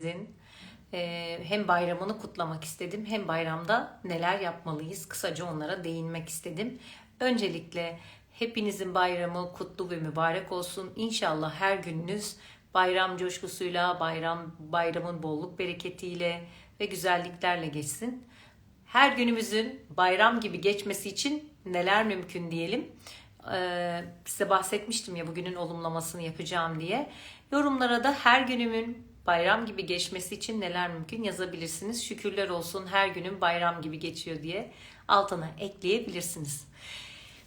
Sizin e, hem bayramını kutlamak istedim hem bayramda neler yapmalıyız kısaca onlara değinmek istedim. Öncelikle hepinizin bayramı kutlu ve mübarek olsun. İnşallah her gününüz bayram coşkusuyla, bayram bayramın bolluk bereketiyle ve güzelliklerle geçsin. Her günümüzün bayram gibi geçmesi için neler mümkün diyelim. Ee, size bahsetmiştim ya bugünün olumlamasını yapacağım diye. Yorumlara da her günümün bayram gibi geçmesi için neler mümkün yazabilirsiniz. Şükürler olsun her günün bayram gibi geçiyor diye altına ekleyebilirsiniz.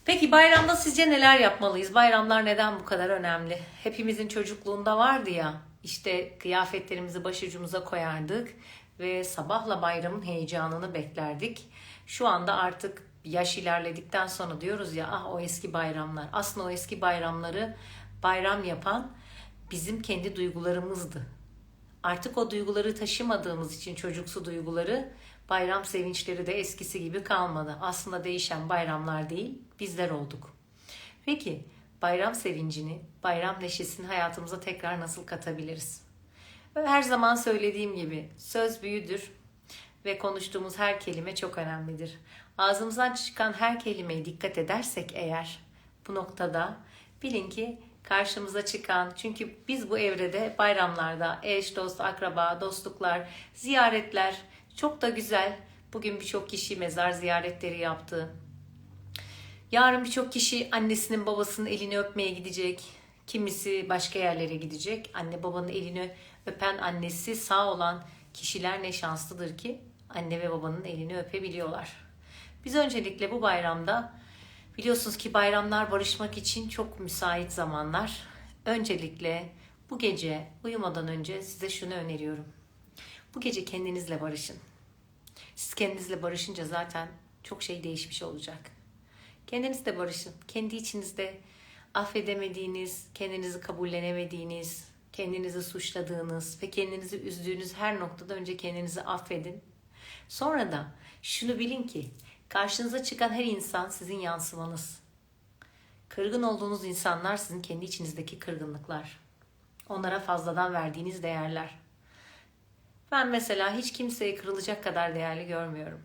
Peki bayramda sizce neler yapmalıyız? Bayramlar neden bu kadar önemli? Hepimizin çocukluğunda vardı ya işte kıyafetlerimizi başucumuza koyardık ve sabahla bayramın heyecanını beklerdik. Şu anda artık yaş ilerledikten sonra diyoruz ya ah o eski bayramlar. Aslında o eski bayramları bayram yapan bizim kendi duygularımızdı. Artık o duyguları taşımadığımız için çocuksu duyguları bayram sevinçleri de eskisi gibi kalmadı. Aslında değişen bayramlar değil, bizler olduk. Peki bayram sevincini, bayram neşesini hayatımıza tekrar nasıl katabiliriz? Her zaman söylediğim gibi söz büyüdür ve konuştuğumuz her kelime çok önemlidir. Ağzımızdan çıkan her kelimeye dikkat edersek eğer bu noktada bilin ki karşımıza çıkan çünkü biz bu evrede bayramlarda eş, dost, akraba, dostluklar, ziyaretler çok da güzel. Bugün birçok kişi mezar ziyaretleri yaptı. Yarın birçok kişi annesinin babasının elini öpmeye gidecek. Kimisi başka yerlere gidecek. Anne babanın elini öpen annesi sağ olan kişiler ne şanslıdır ki anne ve babanın elini öpebiliyorlar. Biz öncelikle bu bayramda biliyorsunuz ki bayramlar barışmak için çok müsait zamanlar. Öncelikle bu gece uyumadan önce size şunu öneriyorum. Bu gece kendinizle barışın. Siz kendinizle barışınca zaten çok şey değişmiş olacak. Kendinizle barışın. Kendi içinizde affedemediğiniz, kendinizi kabullenemediğiniz, kendinizi suçladığınız ve kendinizi üzdüğünüz her noktada önce kendinizi affedin. Sonra da şunu bilin ki karşınıza çıkan her insan sizin yansımanız. Kırgın olduğunuz insanlar sizin kendi içinizdeki kırgınlıklar. Onlara fazladan verdiğiniz değerler. Ben mesela hiç kimseyi kırılacak kadar değerli görmüyorum.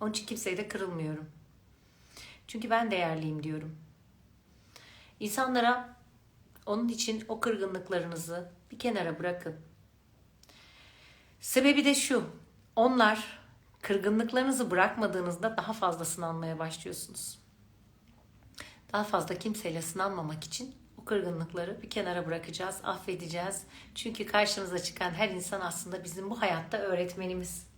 Onun için kimseye de kırılmıyorum. Çünkü ben değerliyim diyorum. İnsanlara onun için o kırgınlıklarınızı bir kenara bırakın. Sebebi de şu. Onlar kırgınlıklarınızı bırakmadığınızda daha fazla sınanmaya başlıyorsunuz. Daha fazla kimseyle sınanmamak için o kırgınlıkları bir kenara bırakacağız, affedeceğiz. Çünkü karşımıza çıkan her insan aslında bizim bu hayatta öğretmenimiz.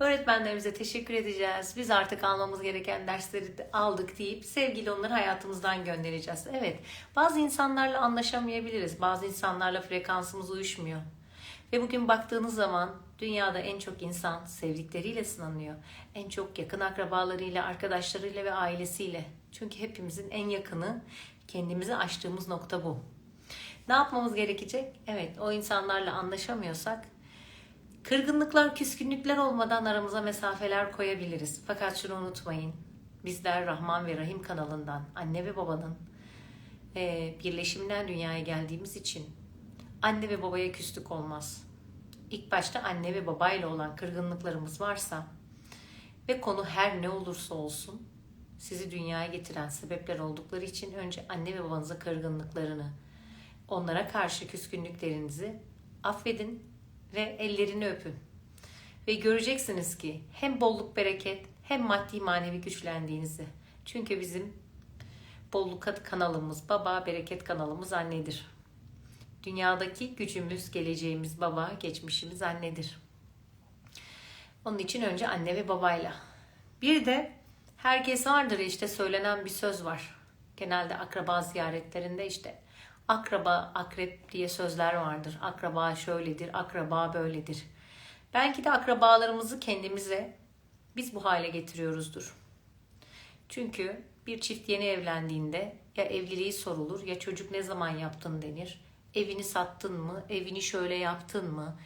Öğretmenlerimize teşekkür edeceğiz. Biz artık almamız gereken dersleri de aldık deyip sevgili onları hayatımızdan göndereceğiz. Evet, bazı insanlarla anlaşamayabiliriz. Bazı insanlarla frekansımız uyuşmuyor. Ve bugün baktığınız zaman dünyada en çok insan sevdikleriyle sınanıyor. En çok yakın akrabalarıyla, arkadaşlarıyla ve ailesiyle. Çünkü hepimizin en yakını kendimizi aştığımız nokta bu. Ne yapmamız gerekecek? Evet, o insanlarla anlaşamıyorsak Kırgınlıklar, küskünlükler olmadan aramıza mesafeler koyabiliriz. Fakat şunu unutmayın. Bizler Rahman ve Rahim kanalından anne ve babanın birleşiminden dünyaya geldiğimiz için anne ve babaya küslük olmaz. İlk başta anne ve babayla olan kırgınlıklarımız varsa ve konu her ne olursa olsun sizi dünyaya getiren sebepler oldukları için önce anne ve babanıza kırgınlıklarını, onlara karşı küskünlüklerinizi affedin ve ellerini öpün. Ve göreceksiniz ki hem bolluk bereket hem maddi manevi güçlendiğinizi. Çünkü bizim bolluk kanalımız baba, bereket kanalımız annedir. Dünyadaki gücümüz, geleceğimiz baba, geçmişimiz annedir. Onun için önce anne ve babayla. Bir de herkes vardır işte söylenen bir söz var. Genelde akraba ziyaretlerinde işte akraba, akrep diye sözler vardır. Akraba şöyledir, akraba böyledir. Belki de akrabalarımızı kendimize biz bu hale getiriyoruzdur. Çünkü bir çift yeni evlendiğinde ya evliliği sorulur ya çocuk ne zaman yaptın denir. Evini sattın mı? Evini şöyle yaptın mı?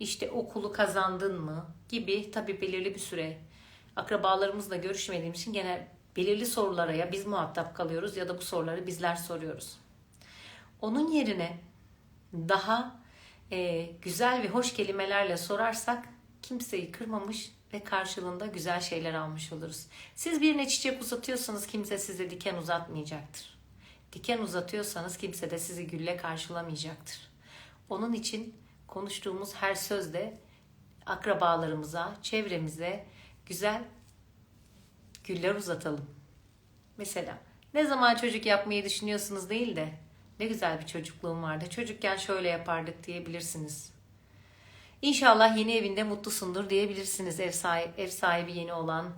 İşte okulu kazandın mı? Gibi tabii belirli bir süre akrabalarımızla görüşmediğimiz için genel belirli sorulara ya biz muhatap kalıyoruz ya da bu soruları bizler soruyoruz. Onun yerine daha e, güzel ve hoş kelimelerle sorarsak kimseyi kırmamış ve karşılığında güzel şeyler almış oluruz. Siz birine çiçek uzatıyorsanız kimse size diken uzatmayacaktır. Diken uzatıyorsanız kimse de sizi gülle karşılamayacaktır. Onun için konuştuğumuz her sözde akrabalarımıza, çevremize güzel güller uzatalım. Mesela ne zaman çocuk yapmayı düşünüyorsunuz değil de ne güzel bir çocukluğum vardı. Çocukken şöyle yapardık diyebilirsiniz. İnşallah yeni evinde mutlusundur diyebilirsiniz ev sahibi, ev sahibi yeni olan.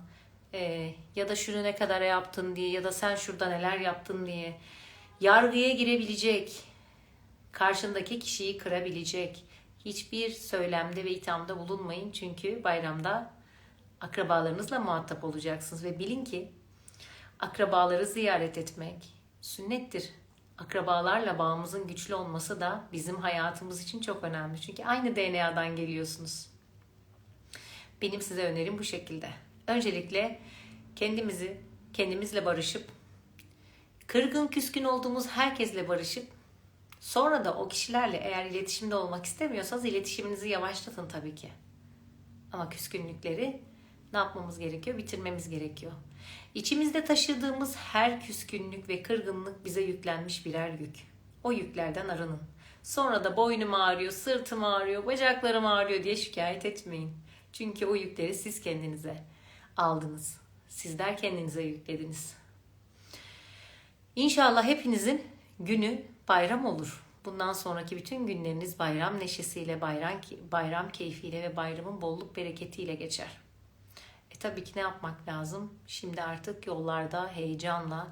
Ee, ya da şunu ne kadar yaptın diye ya da sen şurada neler yaptın diye. Yargıya girebilecek, karşındaki kişiyi kırabilecek hiçbir söylemde ve ithamda bulunmayın. Çünkü bayramda akrabalarınızla muhatap olacaksınız ve bilin ki akrabaları ziyaret etmek sünnettir. Akrabalarla bağımızın güçlü olması da bizim hayatımız için çok önemli. Çünkü aynı DNA'dan geliyorsunuz. Benim size önerim bu şekilde. Öncelikle kendimizi kendimizle barışıp kırgın küskün olduğumuz herkesle barışıp sonra da o kişilerle eğer iletişimde olmak istemiyorsanız iletişiminizi yavaşlatın tabii ki. Ama küskünlükleri ne yapmamız gerekiyor? Bitirmemiz gerekiyor. İçimizde taşıdığımız her küskünlük ve kırgınlık bize yüklenmiş birer yük. O yüklerden arının. Sonra da boynum ağrıyor, sırtım ağrıyor, bacaklarım ağrıyor diye şikayet etmeyin. Çünkü o yükleri siz kendinize aldınız. Sizler kendinize yüklediniz. İnşallah hepinizin günü bayram olur. Bundan sonraki bütün günleriniz bayram neşesiyle, bayram, bayram keyfiyle ve bayramın bolluk bereketiyle geçer. E tabii ki ne yapmak lazım? Şimdi artık yollarda heyecanla,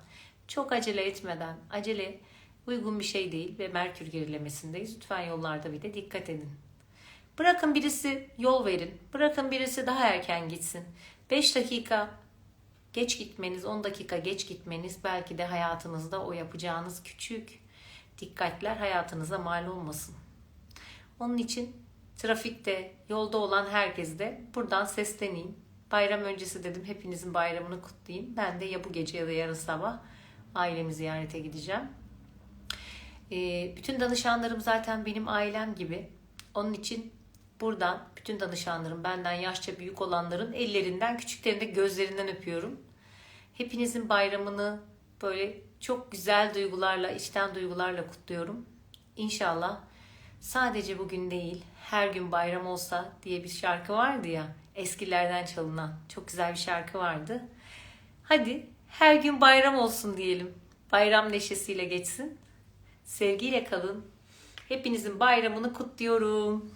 çok acele etmeden, acele uygun bir şey değil ve Merkür gerilemesindeyiz. Lütfen yollarda bir de dikkat edin. Bırakın birisi yol verin. Bırakın birisi daha erken gitsin. 5 dakika geç gitmeniz, 10 dakika geç gitmeniz belki de hayatınızda o yapacağınız küçük dikkatler hayatınıza mal olmasın. Onun için trafikte, yolda olan herkes de buradan sesleneyim. Bayram öncesi dedim hepinizin bayramını kutlayayım. Ben de ya bu gece ya da yarın sabah ailemi ziyarete gideceğim. Ee, bütün danışanlarım zaten benim ailem gibi. Onun için buradan bütün danışanlarım benden yaşça büyük olanların ellerinden küçüklerin de gözlerinden öpüyorum. Hepinizin bayramını böyle çok güzel duygularla, içten duygularla kutluyorum. İnşallah sadece bugün değil, her gün bayram olsa diye bir şarkı vardı ya, eskilerden çalınan. Çok güzel bir şarkı vardı. Hadi her gün bayram olsun diyelim. Bayram neşesiyle geçsin. Sevgiyle kalın. Hepinizin bayramını kutluyorum.